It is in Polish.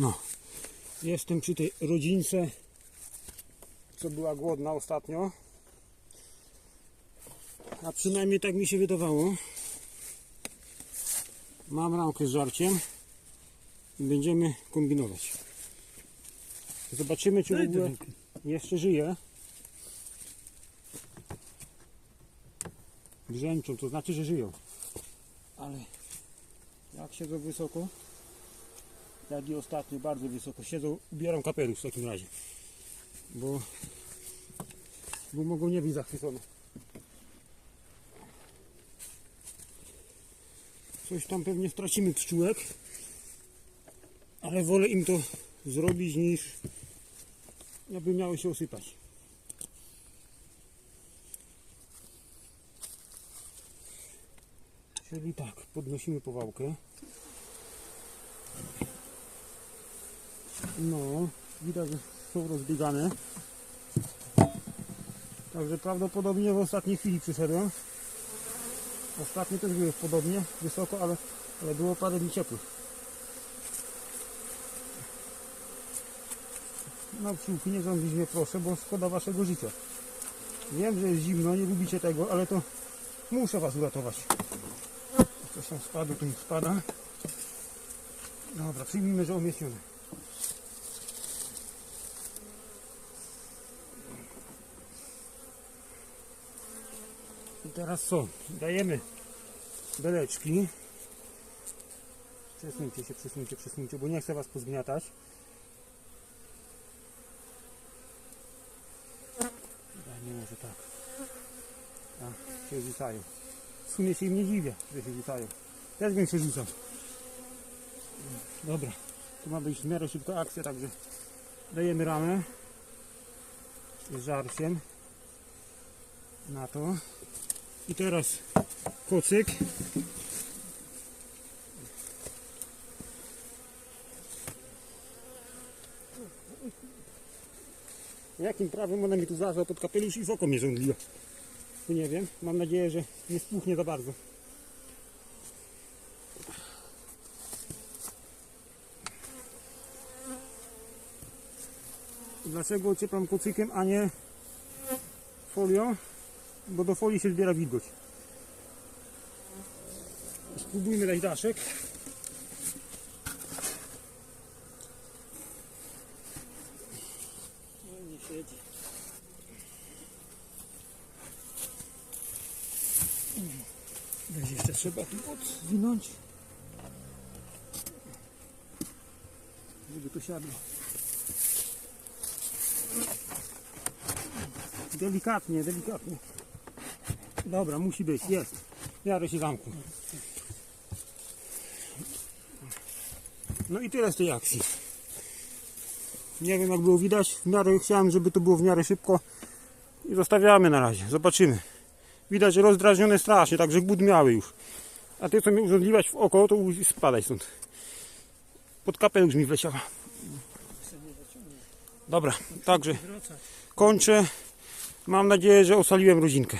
No, jestem przy tej rodzince, co była głodna ostatnio. A przynajmniej tak mi się wydawało. Mam ramkę z żarciem i będziemy kombinować. Zobaczymy, czy w Daj ogóle jeszcze żyje. Brzęczą, to znaczy, że żyją. Ale jak siedzą wysoko, jak i ostatnio bardzo wysoko siedzą, ubieram kapelusz w takim razie. Bo, bo mogą nie być zachwycone. Coś tam pewnie stracimy pszczółek, ale wolę im to zrobić niż aby miały się osypać. Czyli tak, podnosimy powałkę. No, widać, że są rozbiegane. Także prawdopodobnie w ostatniej chwili przyszedłem. Ostatnie też były podobnie wysoko, ale, ale było parę dni ciepłych. No psiłki nie rządzić proszę, bo szkoda waszego życia. Wiem, że jest zimno, nie lubicie tego, ale to muszę was uratować. To się spadł, tu mi spada. Dobra, przyjmijmy, że umieścione. I teraz co? Dajemy beleczki. Przesuńcie się, przesuńcie, przesuńcie, bo nie chcę was pozgniatać. Dajmy może tak. A, się rzucają. W sumie się im nie dziwię, że się rzucają. Też bym się rzucał. Dobra, to ma być w miarę szybka akcja, także dajemy ramę z żarciem na to. I teraz kocyk. Jakim prawem ona mi tu zlazła pod kapelusz i w oko mnie żongliła? To nie wiem. Mam nadzieję, że nie spuchnie za bardzo. Dlaczego ocieplam kocykiem, a nie folią? Bo do folii się zbiera wilgoć. Spróbujmy dać daszek. No, jeszcze trzeba tu odwinąć. Żeby to siadło. Delikatnie, delikatnie. Dobra, musi być, jest. W miarę się zamknął. No i tyle z tej akcji. Nie wiem jak było widać, w miarę chciałem, żeby to było w miarę szybko i zostawiamy na razie, zobaczymy. Widać rozdrażnione strasznie, także głód miały już. A ty co mi urządliłaś w oko, to spadaj stąd. Pod kapelusz mi wleciała. Dobra, także kończę. Mam nadzieję, że ocaliłem rodzinkę.